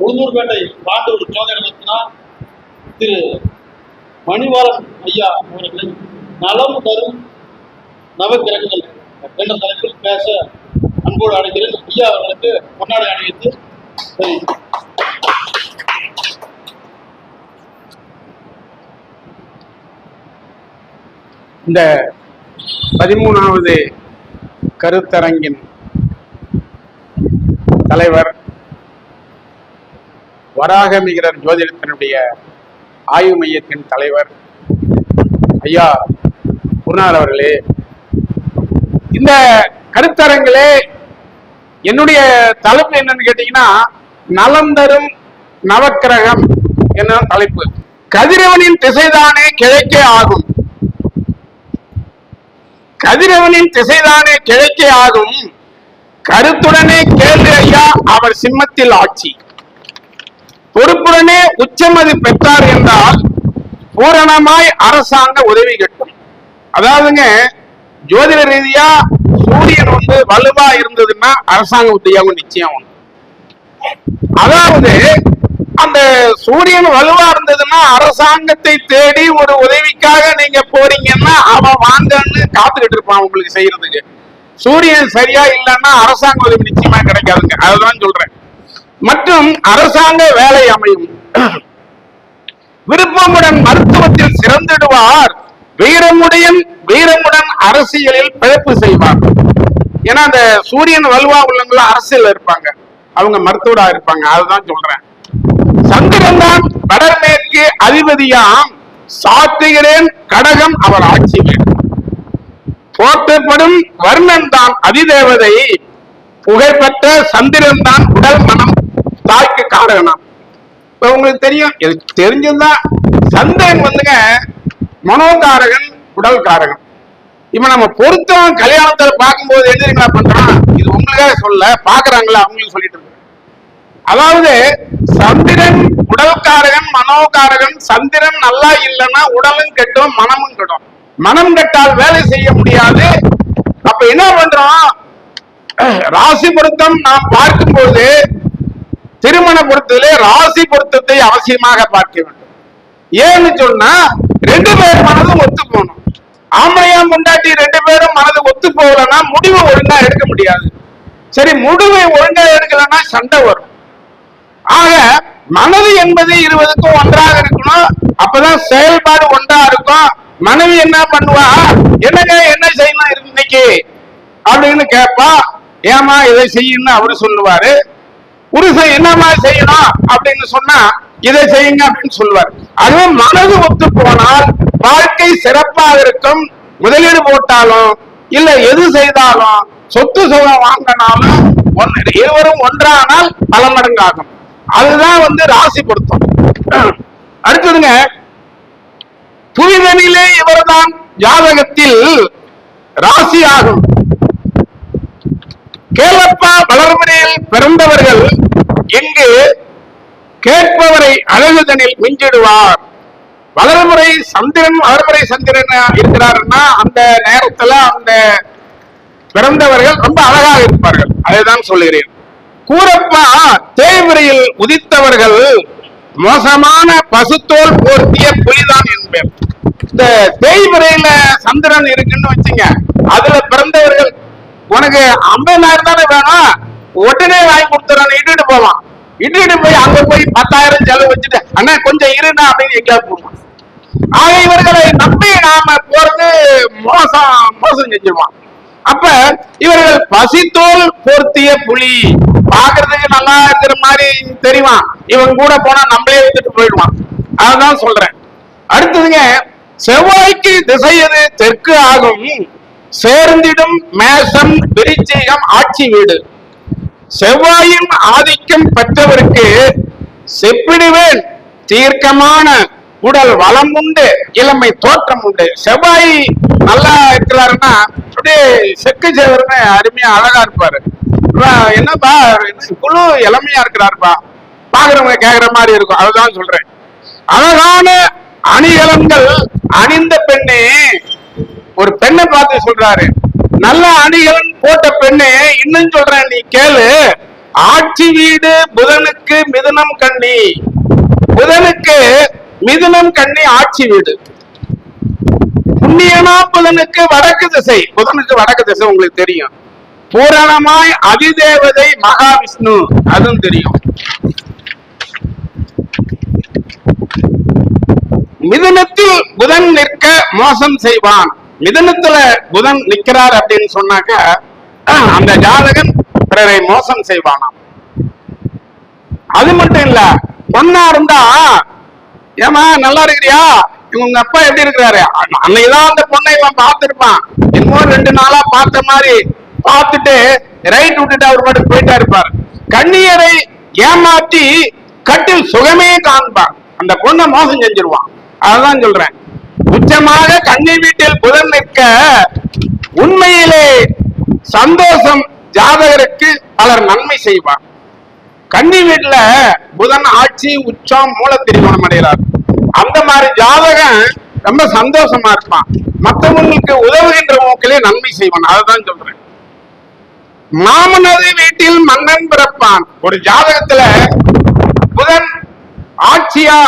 உளுந்தூர்பேட்டை பாண்டூர் ஜோதிடத்தினா திரு. மணிவாளன் ஐயா அவர்களை நலம் தரும் நவக்கிரகங்கள் என்ற தலைப்பில் பேச அன்போடு அடைகிறேன் ஐயா அவர்களுக்கு பொன்னாடை அணிவித்து சரி. இந்த பதிமூணாவது கருத்தரங்கின் தலைவர் வராகமிகரர் ஜோதிடத்தினுடைய ஆய்வு மையத்தின் தலைவர். ஐயா குருநாள் அவர்களே இந்த கருத்தரங்களே என்னுடைய தலைப்பு என்னன்னு கேட்டீங்கன்னா நலம் தரும் நவக்கிரகம் என்ன தலைப்பு. கதிரவனின் திசைதானே கிழக்கே ஆகும். கதிரவனின் திசைதானே கிழக்கே ஆகும். கருத்துடனே கேள்வி ஐயா அவர் சிம்மத்தில் ஆட்சி. பொறுப்புடனே உச்சமதி பெற்றார் என்றால் பூரணமாய் அரசாங்க உதவி கட்டும். அதாவதுங்க ஜோதிட ரீதியா சூரியன் வந்து வலுவா இருந்ததுன்னா அரசாங்க உத்தியோகம் நிச்சயம் அதாவது அந்த சூரியன் வலுவா இருந்ததுன்னா அரசாங்கத்தை தேடி ஒரு உதவிக்காக நீங்க போறீங்கன்னா அவன் வாங்கன்னு காத்துக்கிட்டு இருப்பான் உங்களுக்கு செய்யறதுக்கு. சூரியன் சரியா இல்லைன்னா அரசாங்க உதவி நிச்சயமா கிடைக்காதுங்க. அதுதான் சொல்றேன். மற்றும் அரசாங்க வேலை அமையும். விருப்பமுடன் மருத்துவத்தில் சிறந்திடுவார். வீரமுடையன் வீரமுடன் அரசியலில் பிழைப்பு செய்வார். ஏன்னா அந்த சூரியன் வலுவா உள்ளவங்கள அரசியல் இருப்பாங்க. அவங்க மருத்துவரா இருப்பாங்க. அதுதான் சொல்றேன். சந்திரன் தான் வடமேற்கு அதிபதியாம். சாத்துகிறேன் கடகம் அவர் ஆட்சி போற்றப்படும் வர்ணன் தான் அதிதேவதை. புகைப்பட்ட சந்திரன் தான் உடல் மனம் தாய்க்கு காரகணம் இப்ப உங்களுக்கு தெரியும் எனக்கு தெரிஞ்சுதான் சந்திரன் வந்துங்க மனோகாரகன் உடல் காரகன் இப்ப நம்ம பொருத்தம் கல்யாணத்துல பார்க்கும்போது என்ன தெரியுங்களா பண்றான் இது உங்களுக்காக சொல்ல பாக்குறாங்களா அவங்களும் சொல்லிட்டு அதாவது சந்திரன் உடல்காரகன் மனோகாரகன் சந்திரன் நல்லா இல்லைன்னா உடலும் கெட்டும் மனமும் கெட்டும். மனம் கெட்டால் வேலை செய்ய முடியாது. அப்ப என்ன பண்றோம்? ராசி பொருத்தம் நாம் பார்க்கும்போது திருமண பொருத்தத்திலே ராசி பொருத்தத்தை அவசியமாக பார்க்க வேண்டும். ஏன்னு சொன்னா ரெண்டு பேர் மனதும் ஒத்து போகணும். ஆம்பளையா முண்டாட்டி ரெண்டு பேரும் மனது ஒத்து போகலன்னா முடிவு ஒழுங்கா எடுக்க முடியாது. சரி முடிவை ஒழுங்கா எடுக்கலன்னா சண்டை வரும். ஆக மனது என்பது இருபதுக்கும் ஒன்றாக இருக்கணும். அப்பதான் செயல்பாடு ஒன்றா இருக்கும். மனைவி என்ன பண்ணுவா? என்னங்க என்ன செய்யணும் இன்னைக்கு? அப்படின்னு கேட்பா ஏமா இதை செய்யணும்னு அவரு சொல்லுவாரு. புருஷன் என்னமா செய்யணும் அப்படின்னு சொன்னா இதை செய்யுங்க அப்படின்னு சொல்லுவார். அதுவும் மனது ஒத்து போனால் வாழ்க்கை சிறப்பாக இருக்கும். முதலீடு போட்டாலும் இல்ல எது செய்தாலும் சொத்து சுகம் வாங்கினாலும் ஒன்னு இருவரும் ஒன்றானால் பல மடங்காகும். அதுதான் வந்து ராசி பொருத்தம். அடுத்ததுங்க புனிதனிலே இவர்தான் ஜாதகத்தில் ராசி ஆகும் கேளப்பா வளர்மனையில் கேட்பவரை அழகுதனில் மிஞ்சிடுவார். வளர்முறை சந்திரன் வளர்முறை சந்திரன் இருக்கிறாருன்னா அந்த நேரத்துல அந்த பிறந்தவர்கள் ரொம்ப அழகாக இருப்பார்கள். அதைதான் சொல்லுகிறேன். கூறப்பா தேய்முறையில் உதித்தவர்கள் மோசமான பசுத்தோல் போர்த்திய புலிதான் என்பேன் இந்த தேய்முறையில சந்திரன் இருக்குன்னு வச்சுங்க அதுல பிறந்தவர்கள் உனக்கு ஐம்பதாயிரம் தானே வேணும் உடனே வாங்கி கொடுத்துறான்னு இட்டுட்டு போவான் இட்டுட்டு போய் அங்க போய் பத்தாயிரம் செலவு வச்சுட்டு அண்ணா கொஞ்சம் இருண்ணா அப்படின்னு எங்கேயா ஆக இவர்களை நம்பி நாம போறது மோசம் மோசம் செஞ்சிருவான். அப்ப இவர்கள் பசித்தோல் போர்த்திய புலி. பாக்குறதுக்கு நல்லா இருக்கிற மாதிரி தெரியுமா இவன் கூட போனா நம்மளே வித்துட்டு போயிடுவான். அதுதான் சொல்றேன். அடுத்ததுங்க செவ்வாய்க்கு திசை எது? தெற்கு ஆகும். சேர்ந்திடும் மேசம் விருச்சிகம் ஆட்சி வீடு. செவ்வாயின் ஆதிக்கம் பெற்றவருக்கு செப்பிடுவேன். தீர்க்கமான உடல் வளம் உண்டு இளமை தோற்றம் உண்டு. செவ்வாய் நல்லா இருக்கிறாருன்னா அப்படியே செக்கு சேவர்னு அருமையா அழகா இருப்பாரு. என்னப்பா குழு இளமையா இருக்கிறாருப்பா. பாக்குறவங்க கேக்குற மாதிரி இருக்கும் அதுதான் சொல்றேன். அழகான அணிகலன்கள் அணிந்த பெண்ணே ஒரு பெண்ணை பார்த்து சொல்றாரு. நல்ல அணிகலன் போட்ட பெண்ணே இன்னும் சொல்றேன் நீ கேளு. ஆட்சி வீடு புதனுக்கு மிதுனம் கண்ணி. புதனுக்கு மிதுனம் கண்ணி ஆட்சி வீடு. புண்ணியனா புதனுக்கு வடக்கு திசை. புதனுக்கு வடக்கு திசை உங்களுக்கு தெரியும். பூரணமாய் அதிதேவதை மகாவிஷ்ணு. அதுவும் தெரியும். மிதுனத்தில் புதன் நிற்க மோசம் செய்வான். மிதனத்துல புதன் நிக்கிறார் அப்படின்னு சொன்னாக்க அந்த ஜாதகன் பிறரை மோசம் செய்வானாம். அது மட்டும் இல்ல பொண்ணா இருந்தா ஏமா நல்லா இருக்கிறியா? உங்க அப்பா எப்படி இருக்கிறாரு? அன்னைக்குதான் அந்த பொண்ணை இவன் பார்த்திருப்பான். இன்னும் ரெண்டு நாளா பார்த்த மாதிரி பார்த்துட்டு ரைட் விட்டுட்டு அவர் பாட்டு போயிட்டா இருப்பார். கண்ணியரை ஏமாத்தி கட்டில் சுகமே காண்பான். அந்த பொண்ணை மோசம் செஞ்சிருவான். அதான் சொல்றேன். உச்சமாக கன்னி வீட்டில் புதன் நிற்க உண்மையிலே சந்தோஷம் ஜாதகருக்கு பலர் நன்மை செய்வார். கன்னி வீட்டுல புதன் ஆட்சி உச்சம் மூல திரிகோணம் அடைகிறார். அந்த மாதிரி ஜாதகம் ரொம்ப சந்தோஷமா இருப்பான். மற்றவங்களுக்கு உதவுகின்ற மூக்கிலே நன்மை செய்வான். அதுதான் சொல்றேன். மாமனது வீட்டில் மன்னன் பிறப்பான். ஒரு ஜாதகத்துல புதன் ஆட்சியா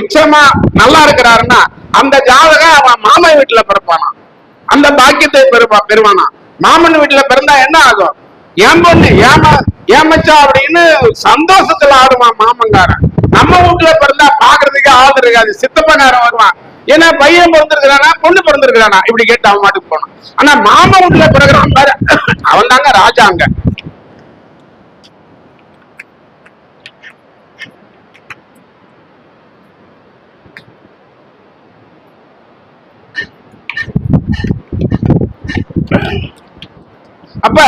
உச்சமா நல்லா இருக்கிறாருன்னா அந்த ஜாதகம் அவன் மாமன் வீட்டுல பிறப்பானா அந்த பாக்கியத்தை பெறுவா பெறுவானா மாமன் வீட்டுல பிறந்தா என்ன ஆகும்? ஏன் பொண்ணு ஏமா ஏமச்சா அப்படின்னு சந்தோஷத்துல ஆடுவான் மாமங்காரன் நம்ம வீட்டுல பிறந்தா பாக்குறதுக்கு ஆள் இருக்காது. சித்தப்பங்காரன் வருவான். ஏன்னா பையன் பிறந்திருக்கிறானா பொண்ணு பிறந்திருக்கிறானா? இப்படி கேட்டு அவன் மாட்டுக்கு போனான். ஆனா மாமன் வீட்டுல பிறகுறான் பாரு. அவன் தாங்க ராஜாங்க. அப்ப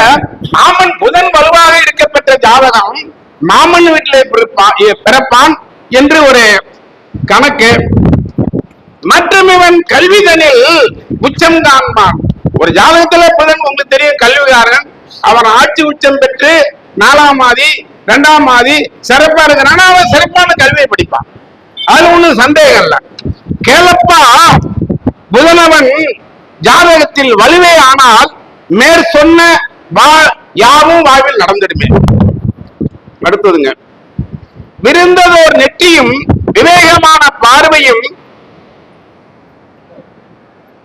மாமன் புதன் வலுவாக இருக்கப்பட்ட ஜாதகம் மாமன் வீட்டிலே பிறப்பான் பிறப்பான் என்று ஒரு கணக்கு. மற்றும் இவன் கல்விதனில் உச்சம் காண்பான். ஒரு ஜாதகத்துல புதன் உங்களுக்கு தெரியும் கல்விகாரன் அவன் ஆட்சி உச்சம் பெற்று நாலாம் மாதி இரண்டாம் மாதி சிறப்பா இருக்கிறான். அவன் சிறப்பான கல்வியை படிப்பான். அது ஒண்ணும் சந்தேகம் இல்ல. கேளப்பா புதனவன் ஜாதகத்தில் வலுவே ஆனால் மேற் சொன்ன வா- யாவும் வாழ்வில் நடந்துடுமே. அடுத்ததுங்க. விருந்ததோர் நெற்றியும் விவேகமான பார்வையும்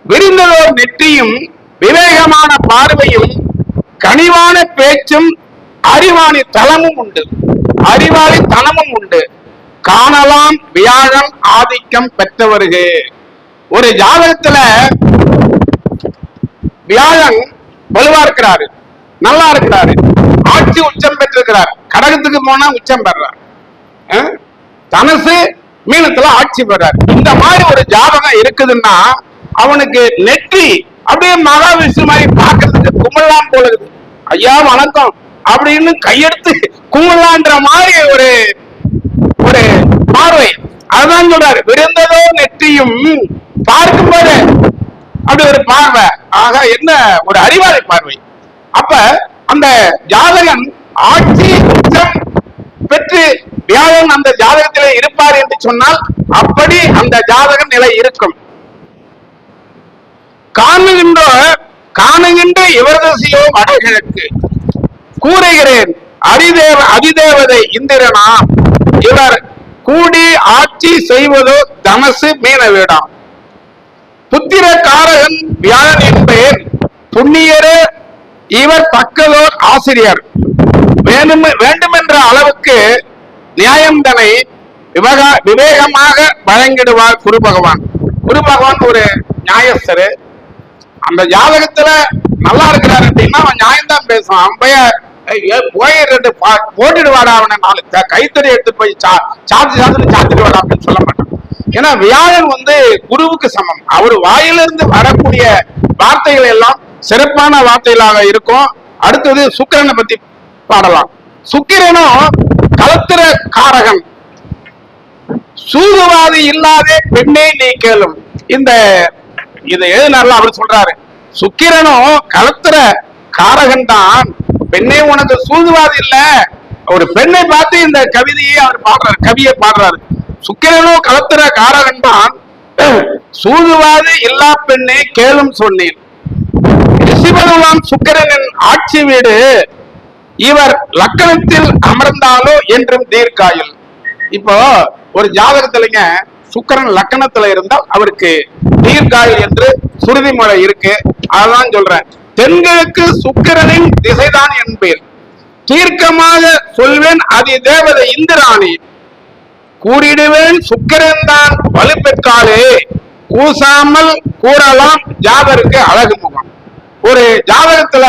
விருந்ததோர் நெற்றியும் விவேகமான பார்வையும் கனிவான பேச்சும் அறிவாளி தளமும் உண்டு. அறிவாளி தனமும் உண்டு. காணலாம் வியாழம் ஆதிக்கம் பெற்றவர்கள். ஒரு ஜாதகத்துல வியாழன் வலுவா இருக்கிறாரு. நல்லா இருக்கிறாரு. ஆட்சி உச்சம் பெற்றிருக்கிறார். கடகத்துக்கு போனா உச்சம் பெறார். தனசு மீனத்துல ஆட்சி பெறார். இந்த மாதிரி ஒரு ஜாதகம் இருக்குதுன்னா அவனுக்கு நெற்றி அப்படியே மகாவிஷ்ணு மாதிரி பாக்குறதுக்கு கும்பலாம் போல இருக்குது. ஐயா வணக்கம். அப்படின்னு கையெடுத்து கும்பலான்ற மாதிரி ஒரு ஒரு பார்வை. அதுதான் சொல்றாரு விருந்ததோ நெற்றியும் பார்க்கும்போது அப்படி ஒரு பார்வை. ஆக என்ன? ஒரு அறிவாளி பார்வை. அப்ப அந்த ஜாதகன் ஆட்சி உச்சம் பெற்று வியாழன் அந்த ஜாதகத்திலே இருப்பார் என்று சொன்னால் அப்படி அந்த ஜாதகன் நிலை இருக்கும். காணுகின்ற காணுகின்ற இவரதசியோ வடகிழக்கு. கூறுகிறேன் அரிதேவ அதிதேவதை இந்திரனா இவர் கூடி ஆட்சி செய்வதோ தமசு மீன வீடாம் புத்திர காரகன் வியாழன் என்பேன். புண்ணியரே இவர் தக்கதோர் ஆசிரியர். வேணும் வேண்டுமென்ற அளவுக்கு நியாயந்தனை விவகா விவேகமாக வழங்கிடுவார் குரு பகவான். குரு பகவான் ஒரு நியாயஸ்தர். அந்த ஜாதகத்துல நல்லா இருக்கிறார் அப்படின்னா அவன் நியாயம்தான் பேசுவான். அம்பைய போய் "ஏய், ரெண்டு பா- அவனை நாலு கைத்தறி எடுத்து போய் சா சார்ஜ் சாத்துட்டு வாடா அப்படின்னு சொல்ல மாட்டான். ஏன்னா வியாழன் வந்து குருவுக்கு சமம். அவர் வாயிலிருந்து வரக்கூடிய வார்த்தைகள் எல்லாம் சிறப்பான வார்த்தைகளாக இருக்கும். அடுத்தது சுக்கிரனை பத்தி பாடலாம். சுக்கிரனும் கலத்திர காரகன். சூதுவாதி இல்லாத பெண்ணே நீ கேளும். இந்த இதை எழுதினார்ல அவர் சொல்றாரு சுக்கிரனும் கலத்திர காரகன் தான். பெண்ணே உனக்கு சூதுவாதி இல்ல. ஒரு பெண்ணை பார்த்து இந்த கவிதையை அவர் பாடுறாரு கவியை பாடுறாரு. சுக்கிரனும் கலத்துற காரகன் தான் சூதுவாது இல்லா பெண்ணே கேளும் சொன்னேன். ரிஷிபகவான் சுக்கிரனின் ஆட்சி வீடு. இவர் லக்கணத்தில் அமர்ந்தாலோ என்றும் தீர்க்காயில். இப்போ ஒரு ஜாதகத்துலங்க சுக்கிரன் லக்கணத்துல இருந்தால் அவருக்கு தீர்க்காயில் என்று சுருதிமொழி இருக்கு. அதான் சொல்றேன். தென்கிழக்கு சுக்கிரனின் திசைதான் என்பேன். தீர்க்கமாக சொல்வேன் அதி தேவதை இந்திராணி. கூறிடுவேன் சுக்கரன் தான் வலுப்பெற்றாலே. கூசாமல் கூறலாம். ஜாதருக்கு அழகு முகம். ஒரு ஜாதகத்துல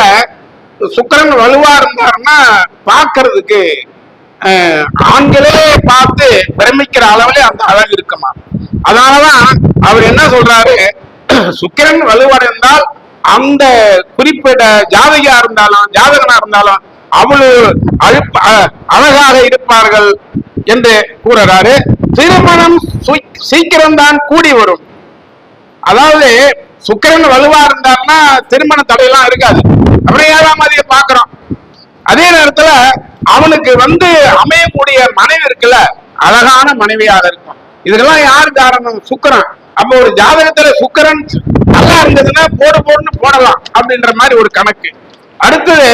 சுக்கிரன் வலுவா இருந்தாருன்னா பார்க்கறதுக்கு ஆண்களே பார்த்து பிரமிக்கிற அளவுல அந்த அழகு இருக்குமா? அதனாலதான் அவர் என்ன சொல்றாரு? சுக்கிரன் வலுவடைந்தால் அந்த குறிப்பிட்ட ஜாதகியா இருந்தாலும் ஜாதகனா இருந்தாலும் அவ்வளவு அ- அழகாக இருப்பார்கள் என்று கூறுறாரு. திருமணம் சீக்கிரம் தான் கூடி வரும். அதாவது சுக்கரன் வலுவா இருந்தாருன்னா திருமண தடையெல்லாம் இருக்காது. அப்புறம் ஏழாம் அதிக பாக்குறோம் அதே நேரத்துல அவனுக்கு வந்து அமையக்கூடிய மனைவி இருக்குல்ல அழகான மனைவியாக இருக்கும். இதுக்கெல்லாம் யார் காரணம்? சுக்கிரன். அப்ப ஒரு ஜாதகத்துல சுக்கிரன் நல்லா இருந்ததுன்னா போடு போடுன்னு போடலாம் அப்படின்ற மாதிரி ஒரு கணக்கு. அடுத்தது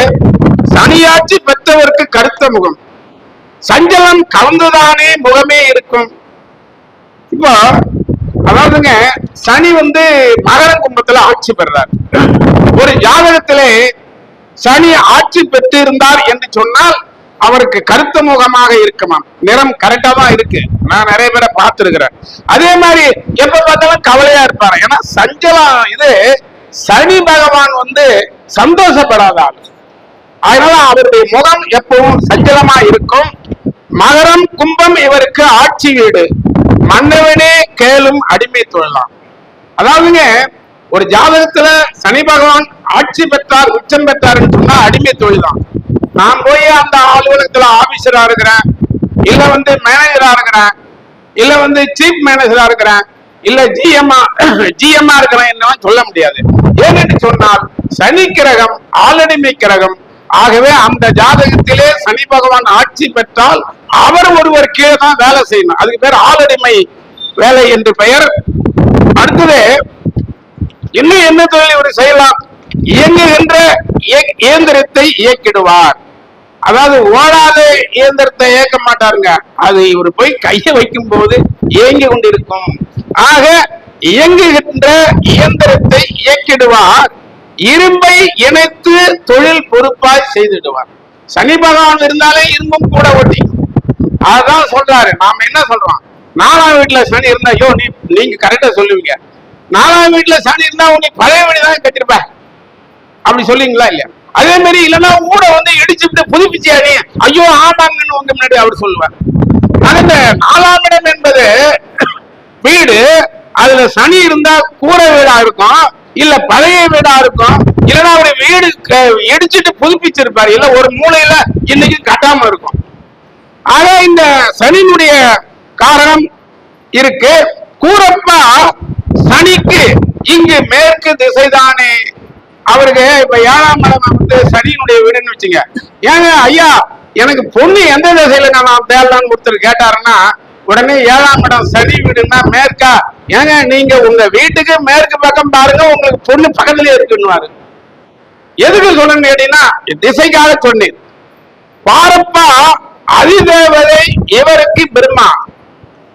சனியாட்சி பெற்றவருக்கு கருத்த முகம். சஞ்சலம் கலந்துதானே முகமே இருக்கும். இப்போ அதாவதுங்க சனி வந்து மகர கும்பத்துல ஆட்சி பெறார் ஒரு ஜாதகத்திலே சனி ஆட்சி பெற்று இருந்தார் என்று சொன்னால் அவருக்கு கருத்த முகமாக இருக்குமாம். நிறம் கரெக்டா தான் இருக்கு. நான் நிறைய பேரை பார்த்திருக்கிறேன். அதே மாதிரி எப்ப பார்த்தாலும் கவலையா இருப்பாரு. ஏன்னா சஞ்சலம் இது சனி பகவான் வந்து சந்தோஷப்படாதார் அதனால அவருடைய முகம் எப்பவும் சஞ்சலமா இருக்கும். மகரம் கும்பம் இவருக்கு ஆட்சி வீடு மன்னவனே கேளும் அடிமை தொழலாம். அதாவதுங்க ஒரு ஜாதகத்துல சனி பகவான் ஆட்சி பெற்றார் உச்சம் பெற்றார்னு சொன்னா அடிமை தொழில் தான் நான் போய் அந்த அலுவலகத்துல ஆபீசரா இருக்கிறேன். இல்ல வந்து மேனேஜரா இருக்கிறேன். இல்ல வந்து சீஃப் மேனேஜரா இருக்கிறேன். இல்ல ஜிஎம்ஆ ஜிஎம்ஆ இருக்கிறேன் என்ன சொல்ல முடியாது. ஏனென்று சொன்னால் சனி கிரகம் ஆளடிமை கிரகம். ஆகவே அந்த ஜாதகத்திலே சனி பகவான் ஆட்சி பெற்றால் அவர் ஒருவர் கீழே தான் வேலை செய்யணும். அதுக்கு பேர் ஆளடிமை வேலை என்று பெயர். அடுத்தது இன்னும் என்ன தொழில் இவர் செய்யலாம்? இயங்குகின்ற இயந்திரத்தை இயக்கிடுவார். அதாவது ஓடாத இயந்திரத்தை இயக்க மாட்டாருங்க. அது இவர் போய் கையை வைக்கும் போது இயங்கி கொண்டிருக்கும். ஆக இயங்குகின்ற இயந்திரத்தை இயக்கிடுவார். இரும்பை இணைத்து தொழில் பொறுப்பாய் செய்திடுவார். சனி பகவான் இருந்தாலே இரும்பும் கூட ஒட்டிக்கும். அதான் சொல்றாரு. நாம என்ன சொல்றோம்? நாலாம் வீட்டுல சனி இருந்தா ஐயோ நீ நீங்க கரெக்டா சொல்லுவீங்க. நாலாம் வீட்டுல சனி இருந்தா உன்னை பழைய வீடு தான் கட்டிருப்ப. அப்படி சொல்லுவீங்களா இல்லையா? அதே மாதிரி இல்லைன்னா ஊட வந்து இடிச்சுட்டு புதுப்பிச்சு அணி ஐயோ ஆமாங்கன்னு உங்க முன்னாடி அவர் சொல்லுவார். அந்த நாலாம் இடம் என்பது வீடு அதுல சனி இருந்தா கூரை வீடா இருக்கும் இல்ல பழைய வீடா இருக்கும். இல்லைன்னா ஒரு வீடு இடிச்சிட்டு புதுப்பிச்சிருப்பாரு. இல்ல ஒரு மூலையில இன்னைக்கு கட்டாம இருக்கும். ஆனா இந்த சனியினுடைய காரணம் இருக்கு. கூறப்பா சனிக்கு இங்கு மேற்கு திசைதானே. அவருக்கு இப்ப ஏழாம் இடம் வந்து சனியினுடைய வீடுன்னு வச்சுங்க. ஏங்க ஐயா எனக்கு பொண்ணு எந்த திசையில நான் தேடலான்னு ஒருத்தர் கேட்டாருன்னா உடனே ஏழாம் இடம் சனி வீடுன்னா மேற்கா. ஏங்க நீங்க உங்க வீட்டுக்கு மேற்கு பக்கம் பாருங்க உங்களுக்கு பொண்ணு பக்கத்துலயே இருக்குன்னு எதுக்கு சொல்லணும் கேட்டீங்கன்னா திசைக்காக சொன்னீர் பாரப்பா அதிதேவதை இவருக்கு பிரம்மா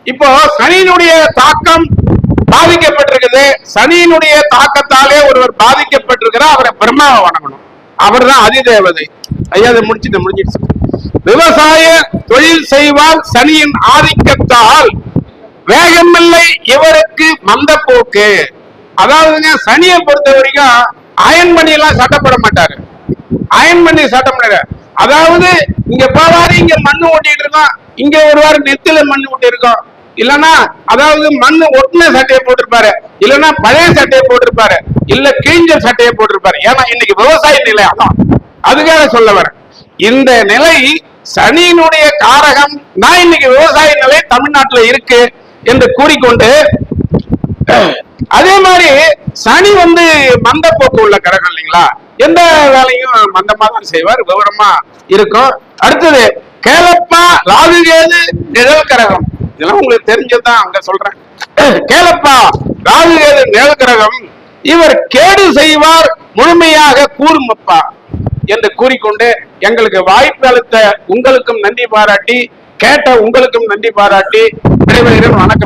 இப்போ சனியினுடைய தாக்கம் பாதிக்கப்பட்டிருக்குது. சனியினுடைய தாக்கத்தாலே ஒருவர் பாதிக்கப்பட்டிருக்கிறார். அவரை பிரம்மாவை வணங்கணும். அவர்தான் அதிதேவதை. ஐயா அதை முடிச்சுட்டு முடிஞ்சிடுச்சு. விவசாய தொழில் செய்வால் சனியின் ஆதிக்கத்தால் வேகமில்லை இவருக்கு மந்த போக்கு. அதாவதுங்க சனியை பொறுத்த வரைக்கும் அயன் பண்ணி எல்லாம் சட்டப்பட மாட்டாரு. அயன் பண்ணி சட்டம் பண்ணாரு அதாவது இங்க போவாரு இங்க மண்ணு ஓட்டிட்டு இருக்கோம். இங்க ஒரு வாரம் நெத்தில மண்ணு ஓட்டி இருக்கோம். இல்லைன்னா அதாவது மண்ணு ஒட்டின சட்டையை போட்டிருப்பாரு. இல்லைன்னா பழைய சட்டையை போட்டிருப்பாரு. இல்ல கிழிஞ்ச சட்டையை போட்டிருப்பாரு. ஏன்னா இன்னைக்கு விவசாய நிலை அதான் அதுக்காக சொல்ல வரேன். இந்த நிலை சனியினுடைய காரகம் தான் இன்னைக்கு விவசாய நிலை தமிழ்நாட்டில் இருக்கு என்று கூறிக்கொண்டு அதே மாதிரி சனி வந்து மந்த போக்கு உள்ள கிரகம் இல்லைங்களா? எந்த வேலையும் மந்தமா தான் செய்வார் விவரமா இருக்கும். அடுத்தது கேலப்பா ராகுகேது நிழல் கிரகம். இதெல்லாம் உங்களுக்கு தெரிஞ்சதுதான் அங்க சொல்றேன். கேலப்பா ராகுகேது நிழல் கிரகம் இவர் கேடு செய்வார் முழுமையாக கூறுமப்பா என்று கூறிக்கொண்டு எங்களுக்கு வாய்ப்பு அளித்த உங்களுக்கும் நன்றி பாராட்டி கேட்ட உங்களுக்கும் நன்றி பாராட்டி விடைபெறுகிறேன் வணக்கம்.